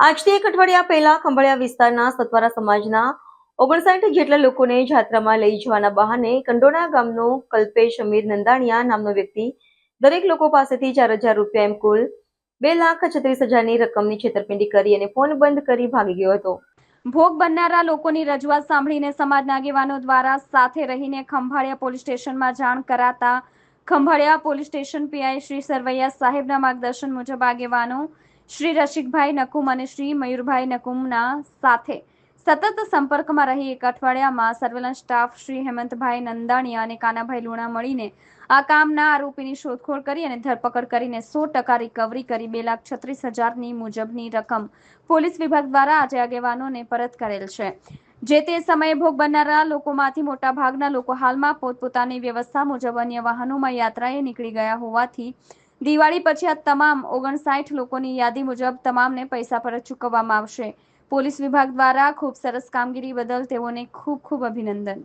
આજથી એક અઠવાડિયા પહેલા ખંભાળિયા વિસ્તારના સતવારા સમાજના ઓગણસાઠ જેટલા લોકોને જાત્રામાં લઈ જવાના બહાને કંડોણા ગામનો કલ્પેશ અમીર નંદાણીયા નામનો વ્યક્તિ દરેક લોકો પાસેથી ચાર હજાર રૂપિયા એમ કુલ બે લાખ છત્રીસ હજારની રકમની છેતરપિંડી કરી અને ફોન બંધ કરી ભાગી ગયો હતો. ભોગ બનનારા લોકોની રજૂઆત સાંભળીને સમાજના આગેવાનો દ્વારા સાથે રહીને ખંભાળિયા પોલીસ સ્ટેશનમાં જાણ કરાતા Khambhaliya police station PI Shri Sarvaiya સાહેબના માર્ગદર્શન મુજબ આગેવાનો શ્રી રસિકભાઈ નકુમ અને શ્રી મયુરભાઈ નકુમના સાથે સતત સંપર્કમાં રહી એક અઠવાડિયામાં સર્વેલન્સ સ્ટાફ શ્રી હેમંતભાઈ નંદાણીયા અને કાનાભાઈ લુણા મળીને આ કામના આરોપીની શોધખોળ કરી અને ધરપકડ કરીને સો ટકા રિકવરી કરી બે લાખ છત્રીસ હજારની મુજબની રકમ પોલીસ વિભાગ દ્વારા આજે આગેવાનોને પરત કરેલ છે. જે તે સમયે ભોગ બનનારા લોકોમાંથી મોટા ભાગના લોકો હાલમાં પોતપોતાની વ્યવસ્થા મુજબ અન્ય વાહનોમાં યાત્રાએ નીકળી ગયા હોવાથી દિવાળી પછી આ તમામ ઓગણસાઠ લોકોની યાદી મુજબ તમામને પૈસા પરત ચૂકવવામાં આવશે. પોલીસ વિભાગ દ્વારા ખૂબ સરસ કામગીરી બદલ તેઓને ખૂબ ખૂબ અભિનંદન.